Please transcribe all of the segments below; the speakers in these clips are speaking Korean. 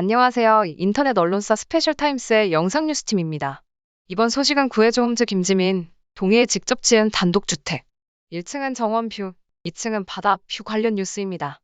안녕하세요. 인터넷 언론사 스페셜 타임스의 영상 뉴스팀입니다. 이번 소식은 구해줘 홈즈 김지민, 동해에 직접 지은 단독주택. 1층은 정원뷰, 2층은 바다 뷰 관련 뉴스입니다.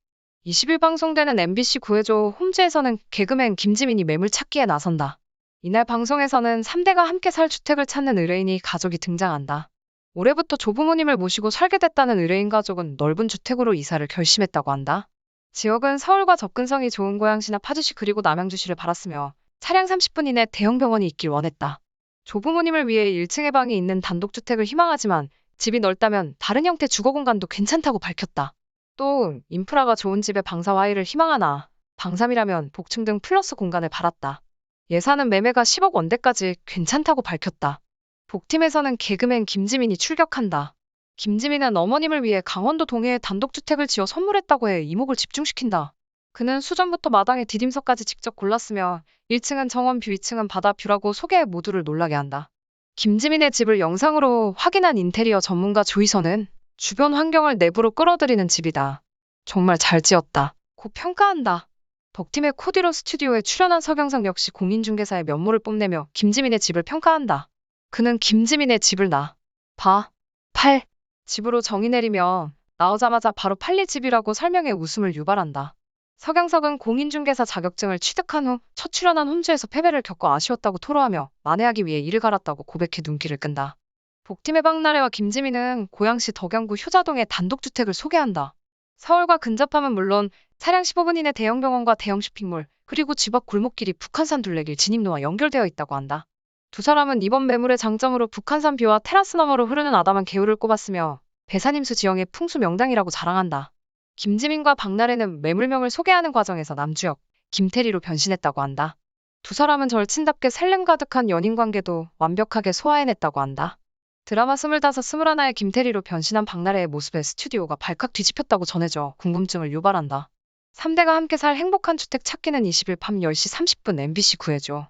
20일 방송되는 MBC 구해줘 홈즈에서는 개그맨 김지민이 매물 찾기에 나선다. 이날 방송에서는 3대가 함께 살 주택을 찾는 의뢰인이 가족이 등장한다. 올해부터 조부모님을 모시고 살게 됐다는 의뢰인 가족은 넓은 주택으로 이사를 결심했다고 한다. 지역은 서울과 접근성이 좋은 고양시나 파주시 그리고 남양주시를 바랐으며 차량 30분 이내 대형 병원이 있길 원했다. 조부모님을 위해 1층에 방이 있는 단독주택을 희망하지만 집이 넓다면 다른 형태 주거 공간도 괜찮다고 밝혔다. 또 인프라가 좋은 집에 방사 와이를 희망하나 방삼이라면 복층 등 플러스 공간을 바랐다. 예산은 매매가 10억 원대까지 괜찮다고 밝혔다. 복팀에서는 개그맨 김지민이 출격한다. 김지민은 어머님을 위해 강원도 동해에 단독주택을 지어 선물했다고 해 이목을 집중시킨다. 그는 수전부터 마당에 디딤석까지 직접 골랐으며 1층은 정원뷰, 2층은 바다뷰라고 소개해 모두를 놀라게 한다. 김지민의 집을 영상으로 확인한 인테리어 전문가 조이선은 주변 환경을 내부로 끌어들이는 집이다. 정말 잘 지었다. 고 평가한다. 덕팀의 코디로 스튜디오에 출연한 서경석 역시 공인중개사의 면모를 뽐내며 김지민의 집을 평가한다. 그는 김지민의 집을 나, 봐, 팔, 집으로 정의 내리며 나오자마자 바로 팔릴 집이라고 설명해 웃음을 유발한다. 서경석은 공인중개사 자격증을 취득한 후 첫 출연한 홈즈에서 패배를 겪어 아쉬웠다고 토로하며 만회하기 위해 이를 갈았다고 고백해 눈길을 끈다. 복팀의 박나래와 김지민은 고양시 덕양구 효자동의 단독주택을 소개한다. 서울과 근접함은 물론 차량 15분 이내 대형 병원과 대형 쇼핑몰 그리고 집 앞 골목길이 북한산 둘레길 진입로와 연결되어 있다고 한다. 두 사람은 이번 매물의 장점으로 북한산 뷰와 테라스 너머로 흐르는 아담한 개울을 꼽았으며 배산임수 지형의 풍수 명당이라고 자랑한다. 김지민과 박나래는 매물명을 소개하는 과정에서 남주혁, 김태리로 변신했다고 한다. 두 사람은 절친답게 셀렘 가득한 연인 관계도 완벽하게 소화해냈다고 한다. 드라마 스물다섯 스물하나의 김태리로 변신한 박나래의 모습에 스튜디오가 발칵 뒤집혔다고 전해져 궁금증을 유발한다. 3대가 함께 살 행복한 주택 찾기는 20일 밤 10시 30분 MBC 구해줘.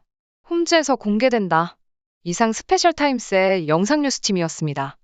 홈즈에서 공개된다. 이상 스페셜 타임스의 영상 뉴스팀이었습니다.